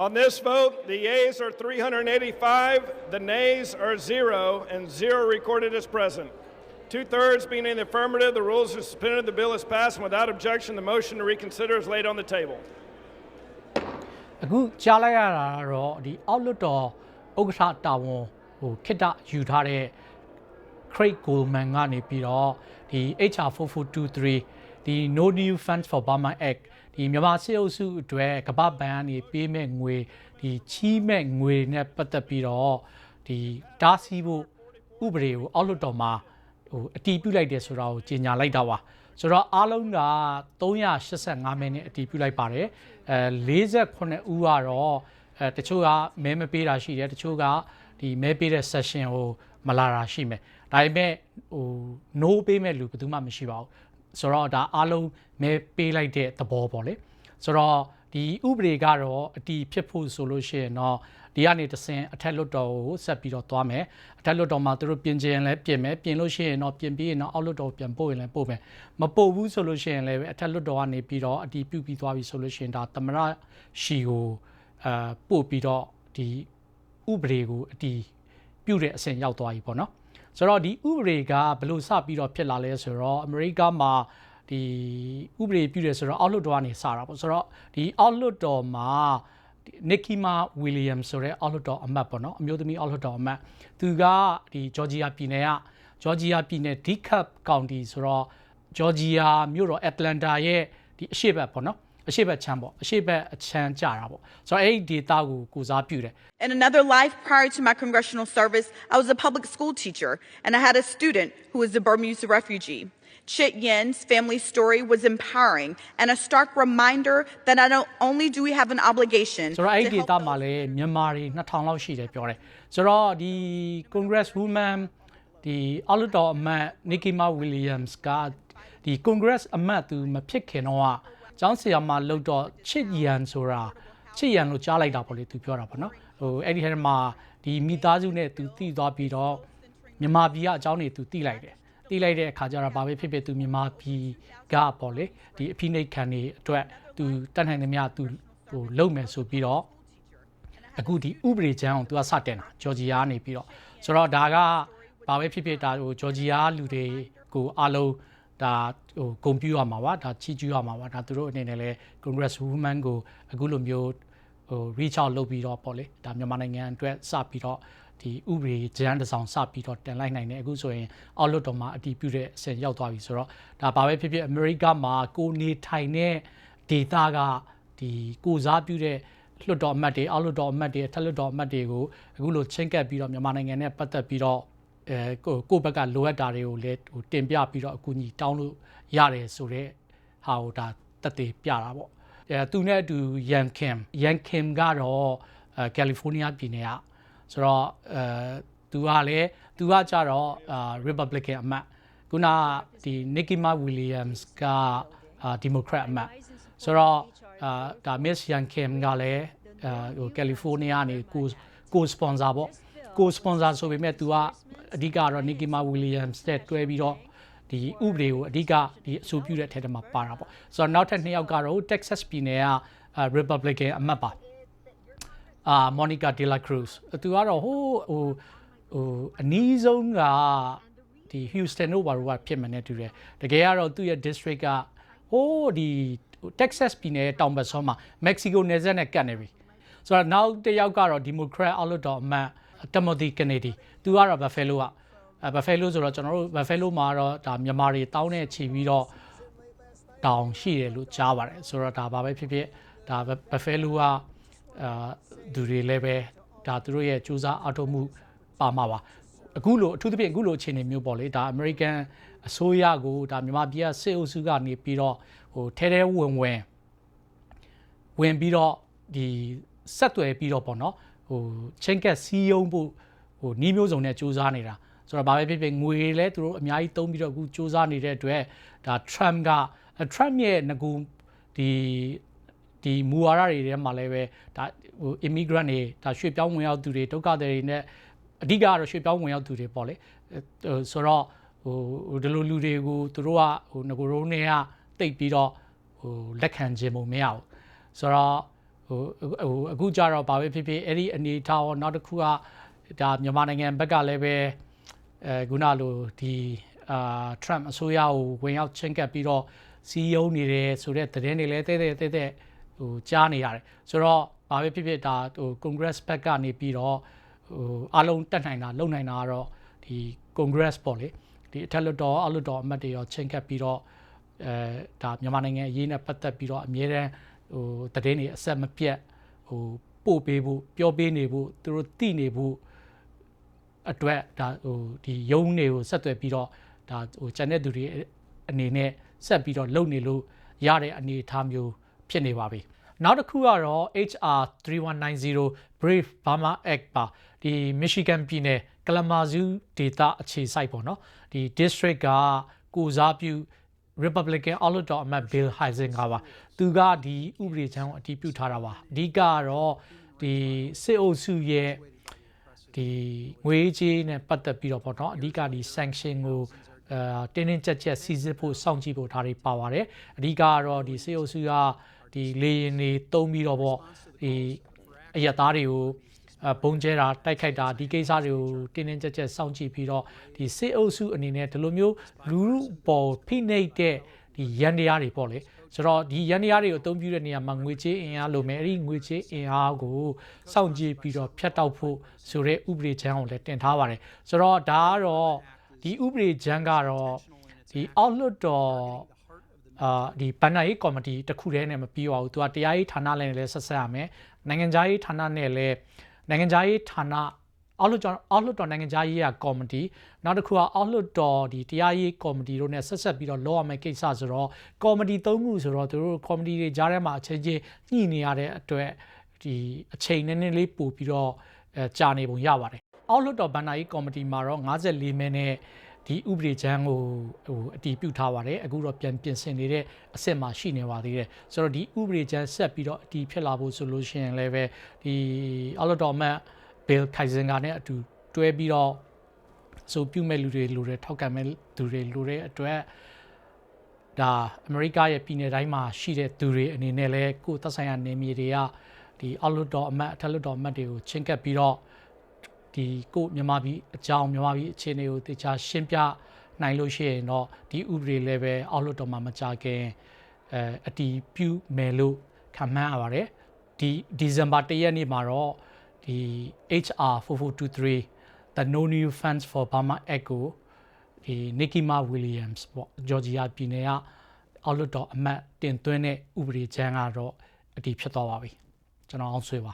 On this vote, the yeas are 385, the nays are zero, and zero recorded as present. Two thirds being in the affirmative, the rules are suspended, the bill is passed, and without objection, the motion to reconsider is laid on the table. အခုကြားလိုက်ရတာကတော့ဒီအောက်လွတ်တော်ဥက္ကဋ္ဌတာဝန်ဟိုခိတ္တယူထားတဲ့ Craig Goldman ကနေပြီးတော့ဒီ HR 4423ဒီ No New Funds for Burma Act ဒီမြန်မာစစ်အုပ်စုအတွက်ကမ္ဘာဘဏ်ကနေပေးမဲ့ငွေဒီချီးမဲ့ငွေနဲ့ပတ်သက်ပြီးတော့ဒီတားဆီးဖို့ဥပဒေကိုအောက်လွတ်တော်မှာဟိုအတီးပြုတ်လိုက်တယ်ဆိုတာကိုကြေညာလိုက်တာပါဆိုတော့အားလုံးက385မိနစ်အတီးပြုတ်လိုက်ပါတယ်အဲ48ဦးကတော့အဲတချို့ကမဲမပေးတာရှိတယ်တချို့ကဒီမဲပေးတဲ့ session ကိုမလာတာရှိမယ်ဒါပေမဲ့ဟို no ပေးမဲ့လူဘယ်သူမှမရှိပါဘူး ဆိုတော့ဒါအားလုံးမဲပေးလိုက်တဲ့သဘောပေါ့လေဆိုတော့ဒီဥပဒေကတော့အတီးဖြစ်ဖို့ဆိုလို့ရှိရင်တော့ဒီကနေတဆင်အထက်လွတ်တော်ကိုဆက်ပြီးတော့သွားမယ်အထက်လွတ်တော်မှာသူတို့ပြင်ချင်ရင်လည်းပြင်မယ်ပြင်လို့ရှိရင်တော့ပြင်ပြီးရင်တော့အောက်လွတ်တော်ပြန်ပို့ရင်လည်းပို့မယ်မပို့ဘူးဆိုလို့ရှိရင်လည်းအထက်လွတ်တော်ကနေပြီးတော့အတီးပြုတ်ပြီးသွားပြီဆိုလို့ရှိရင်ဒါသမရရှီကိုအာပို့ပြီးတော့ဒီဥပဒေကိုအတီးပြုတ်တဲ့အဆင့်ရောက်သွားပြီပေါ့နော် ဆိုတော့ဒီဥပဒေကဘယ်လိုစပြီးတော့ဖြစ်လာလဲဆိုတော့အမေရိကမှာဒီဥပဒေပြုတယ်ဆိုတော့အောက်လွတ်တော်ကနေစတာပေါ့ဆိုတော့ဒီအောက်လွတ်တော်မှာနစ်ကီမာဝီလီယမ်ဆိုတဲ့အောက်လွတ်တော်အမတ်ပေါ့နော်အမျိုးသမီးအောက်လွတ်တော်အမတ်သူကဒီဂျော်ဂျီယာပြည်နယ်ကဂျော်ဂျီယာပြည်နယ်ဒီကပ်ကောင်တီဆိုတော့ဂျော်ဂျီယာမြို့တော်အက်တလန်တာရဲ့ဒီအရှေ့ဘက်ပေါ့နော် အရှေ့ဘက်ချမ်းပေါ့အရှေ့ဘက်အချမ်းကြတာပေါ့ဆိုတော့အဲ့ဒီဒေတာကိုကိုစားပြုတယ် In another life prior to my congressional service, I was a public school teacher, and I had a student who was a Burmese refugee. Chit Yen's family story was empowering and a stark reminder that not only do we have an obligation ဆိုတော့အဲ့ဒီ to ဒေ help တာမှာလည်းမြန်မာတွေ2000လောက်ရှိတယ်ပြောတယ်ဆိုတော့ဒီ Congress woman ဒီအော်လတော်အမတ် Nikki Ma Williams ကဒီ Congress အမတ်သူမဖြစ်ခင်တော့ ကကျောင်းဆရာမလောက်တော့ချစ်ရန်ဆိုတာချစ်ရန်လို့ကြားလိုက်တာပေါ့လေသူပြောတာပေါ့နော်ဟိုအဲ့ဒီထဲမှာဒီမိသားစုနဲ့သူတည်သွားပြီးတော့မြန်မာပြည်ကအကြောင်းတွေသူတည်လိုက်တယ်တည်လိုက်တဲ့အခါကျတော့ဘာပဲဖြစ်ဖြစ်သူမြန်မာပြည်ကပေါ့လေဒီအဖိနှိတ်ခံတွေအတွက်သူတတ်နိုင်သမျှသူဟိုလုံမယ်ဆိုပြီးတော့အခုဒီဥပဒေချမ်းအောင်သူကစတင်တာဂျော်ဂျီယာကနေပြီးတော့ဆိုတော့ဒါကဘာပဲဖြစ်ဖြစ်ဒါဟိုဂျော်ဂျီယာလူတွေကိုအားလုံး ဒါဟိုဂုံပြူရမှာပါဒါချီကျူးရမှာပါဒါသူတို့အနေနဲ့လဲ Congress woman ကိုအခုလိုမျိုးဟို reach out လုပ်ပြီးတော့ပေါ့လေဒါမြန်မာနိုင်ငံအတွက်စပြီးတော့ဒီဥပဒေကျမ်းတစ်စောင်စပြီးတော့တင်လိုက်နိုင်တယ်အခုဆိုရင်အောက်လွတ်တော်မှာအတည်ပြုတဲ့အဆင့်ရောက်သွားပြီဆိုတော့ဒါဘာပဲဖြစ်ဖြစ်အမေရိကမှာကိုနေထိုင်တဲ့ဒေတာကဒီကိုစားပြုတဲ့လွှတ်တော်အမတ်တွေအောက်လွှတ်တော်အမတ်တွေထက်လွှတ်တော်အမတ်တွေကိုအခုလိုချင်းကပ်ပြီးတော့မြန်မာနိုင်ငံနဲ့ပတ်သက်ပြီးတော့ အဲကိုကိုယ့်ဘက်ကလိုအပ်တာတွေကိုလည်းဟိုတင်ပြပြီးတော့အကူအညီတောင်းလို့ရတယ်ဆိုတော့ဟာဟိုဒါတက်သေးပြတာပေါ့အဲသူနဲ့အတူယန်ခင်ယန်ခင်ကတော့အဲကယ်လီဖိုးနီးယားပြည်နယ်ကဆိုတော့အဲသူကလည်းသူကကြတော့အာ Republican အမတ်ခုနဒီ Nikki Ma Williams ကအာ Democrat အမတ်ဆိုတော့အာဒါ Miss Yang Kim ကလည်းအာဟိုကယ်လီဖိုးနီးယားနေကိုကိုစပွန်ဆာပေါ့ ကိုစပွန်ဆာဆိုပေမဲ့ तू ကအဓိကတော့ Nikki Ma Williams နဲ့တွဲပြီးတော့ဒီဥပဒေကိုအဓိကဒီအဆိုပြုတဲ့အထက်ထဲမှာပါတာပေါ့ဆိုတော့နောက်ထပ်နှစ်ယောက်ကတော့ Texas ပြည်နယ်က Republican အမတ်ပါအာ Monica De La Cruz သူကတော့ဟိုးဟိုဟိုအနီးဆုံးကဒီ Houston တို့ဘာလို့ကဖြစ်မှန်းနဲ့တူတယ်တကယ်ကတော့သူ့ရဲ့ district ကဟိုးဒီ Texas ပြည်နယ်တောင်ဘက်ဆုံးမှာ Mexico နယ်စပ်နဲ့ကပ်နေပြီဆိုတော့နောက်တစ်ယောက်ကတော့ Democrat အောက်လွှတ်တော်အမတ် Timothy Kennedy သူကတော့ Buffalo ကအဲ Buffalo ဆိုတော့ကျွန်တော်တို့ Buffalo မှာတော့ဒါမြန်မာတွေတောင်းတဲ့ချီပြီးတော့တောင်ရှိတယ်လို့ကြားပါတယ်ဆိုတော့ဒါဘာပဲဖြစ်ဖြစ်ဒါ Buffalo ကအာသူတွေလည်းပဲဒါသူတို့ရဲ့စူးစမ်းအထောက်မှုပါမှာပါအခုလိုအထူးသဖြင့်အခုလိုအခြေအနေမျိုးပေါ့လေဒါ American အစိုးရကိုဒါမြန်မာပြည်ကစစ်အုပ်စုကနေပြီးတော့ဟိုထဲထဲဝင်ဝင်ဝင်ပြီးတော့ဒီဆက်သွယ်ပြီးတော့ပေါ့နော် ဟိုချင်းကက်စီးယုံဖို့ဟိုနီးမျိုးစုံနဲ့စူးစမ်းနေတာဆိုတော့ဘာပဲဖြစ်ဖြစ်ငွေလည်းသူတို့အများကြီးသုံးပြီးတော့အခုစူးစမ်းနေတဲ့အတွက်ဒါ Trump က Trump ရဲ့ငကူဒီဒီမူဝါဒတွေထဲမှာလည်းပဲဒါဟို immigrant တွေဒါရွှေ့ပြောင်းဝင်ရောက်သူတွေဒုက္ခသည်တွေနဲ့အဓိကကတော့ရွှေ့ပြောင်းဝင်ရောက်သူတွေပေါ့လေဟိုဆိုတော့ဟိုဟိုဒီလိုလူတွေကိုသူတို့ကဟိုငကိုရုံးတွေကတိတ်ပြီးတော့ဟိုလက်ခံခြင်းမမရဘူးဆိုတော့ ဟဟိုဟိုအခုကြတော့ဘာပဲဖြစ်ဖြစ်အဲ့ဒီအနေအထားရောနောက်တစ်ခုကဒါမြန်မာနိုင်ငံဘက်ကလည်းပဲအဲခုနလိုဒီအာ Trump အစိုးရကိုဝင်ရောက်ချင်းကပ်ပြီးတော့စီယုံနေတယ်ဆိုတဲ့သတင်းတွေလည်းတဲတဲတဲတဲဟိုကြားနေရတယ်ဆိုတော့ဘာပဲဖြစ်ဖြစ်ဒါဟို Congress ဘက်ကနေပြီးတော့ဟိုအားလုံးတက်နိုင်တာလုံနိုင်တာကတော့ဒီ Congress ပေါ့လေဒီအထက်လွှတ်တော်အောက်လွှတ်တော်အမတ်တွေရောချင်းကပ်ပြီးတော့အဲဒါမြန်မာနိုင်ငံအရေးနဲ့ပတ်သက်ပြီးတော့အမြဲတမ်း ဟိုသတင်းတွေအဆက်မပြတ်ဟိုပို့ပေးဖို့ပြောပေးနေဖို့သူတို့သိနေဖို့အတွက်ဒါဟိုဒီယုံတွေကိုဆက်သွယ်ပြီးတော့ဒါဟိုကျန်တဲ့သူတွေအနေနဲ့ဆက်ပြီးတော့လုပ်နေလို့ရတဲ့အနေအထားမျိုးဖြစ်နေပါပြီနောက်တစ်ခုကတော့ HR 3190 Brave Burma Act ပါဒီ Michigan ပြည်နယ် Kalamazoo ဒေသအခြေစိုက်ပေါ့နော်ဒီ district ကကိုစားပြု Republican အောက်လွှတ်တော်အမတ် Bill Heisinger ပါသူကဒီဥပဒေချမ်းကိုအတည်ပြုထားတာပါအဓိကကတော့ဒီစစ်အုပ်စုရဲ့ဒီငွေကြေးနဲ့ပတ်သက်ပြီးတော့ပေါ့နော်အဓိကဒီ sanction ကိုအဲတင်းတင်းကြပ်ကြပ်စီစစ်ဖို့စောင့်ကြည့်ဖို့ဒါတွေပါပါတယ်အဓိကကတော့ဒီစစ်အုပ်စုကဒီလေရင်တွေတုံးပြီးတော့ပေါ့ဒီအရက်သားတွေကိုအ ဘုံကျဲတာတိုက်ခိုက်တာဒီကိစ္စတွေကိုတင်းတင်းကြပ်ကြပ်စောင့်ကြည့်ပြီးတော့ဒီစစ်အုပ်စုအနေနဲ့ဒီလိုမျိုးလူလူပေါ်ဖိနှိပ်တဲ့ဒီရန်တရားတွေပေါ့လေဆိုတော့ဒီရန်တရားတွေကိုအသုံးပြုတဲ့နေရာမှာငွေကြေးအင်အားလိုမယ်အဲ့ဒီငွေကြေးအင်အားကိုစောင့်ကြည့်ပြီးတော့ဖျက်တောက်ဖို့ဆိုတဲ့ဥပဒေချမ်းကိုလည်းတင်ထားပါတယ်ဆိုတော့ဒါကတော့ဒီဥပဒေချမ်းကတော့ဒီအောက်လွတ်တော်အာဒီဘန်နာရေးကော်မတီတစ်ခုတည်းနဲ့မပြီးပါဘူးသူကတရားရေးဌာနနဲ့လည်းဆက်ဆက်ရမယ်နိုင်ငံခြားရေးဌာနနဲ့လည်း နိုင်ငံခြားရေးဌာနအောက်လွှတ်တော်အောက်လွှတ်တော်နိုင်ငံခြားရေးရာကော်မတီနောက်တစ်ခုကအောက်လွှတ်တော်ဒီတရားရေးကော်မတီတို့နဲ့ဆက်ဆက်ပြီးတော့လောရမယ့်ကိစ္စဆိုတော့ကော်မတီသုံးခုဆိုတော့သူတို့ကော်မတီတွေကြားထဲမှာအချင်းချင်းညှိနေရတဲ့အတွက်ဒီအချိန်နည်းနည်းလေးပို့ပြီးတော့အဲကြာနေပုံရပါတယ်အောက်လွှတ်တော်ဘန်နာရေးကော်မတီမှာတော့54မဲနဲ့ ဒီဥပဒေချမ်းကိုဟိုအတီးပြုတ်ထားပါတယ်အခုတော့ပြန်ပြင်ဆင်နေတဲ့အဆင့်မှာရှိနေပါသေးတယ်ဆိုတော့ဒီဥပဒေချမ်းဆက်ပြီးတော့အတီးဖြစ်လာဖို့ဆိုလို့ရှိရင်လည်းပဲဒီအော်လတော်မတ်ဘယ်ခိုင်စင်ကနဲ့အတူတွဲပြီးတော့ဆိုပြုမဲ့လူတွေလူတွေထောက်ခံမဲ့သူတွေလူတွေအတွက်ဒါအမေရိကရဲ့ပြည်နယ်တိုင်းမှာရှိတဲ့သူတွေအနေနဲ့လည်းကိုယ်သက်ဆိုင်ရာနေမြေတွေကဒီအော်လတော်အမတ်အထက်လွှတ်တော်အမတ်တွေကိုချင်းကပ်ပြီးတော့ ဒီကိုမြန်မာပြည်အကြောင်းမြန်မာပြည်အခြေအနေကိုတေချာရှင်းပြနိုင်လို့ရှိရင်တော့ဒီဥပဒေလည်းပဲအောက်လွှတ်တော်မှာမကြခင်အဲအတီးပြုမယ်လို့ခံမှန်းရပါတယ်ဒီဒီဇင်ဘာ၁ရက်နေ့မှာတော့ဒီ HR 4423 the no new funds for Burma Act ကိုဒီ Nikki Ma Williams ပေါ့ဂျော်ဂျီယာပြည်နယ်ကအောက်လွှတ်တော်အမတ်တင်သွင်းတဲ့ဥပဒေချမ်းကတော့အတီးဖြစ်သွားပါပြီကျွန်တော်အောင်ဆွေပါ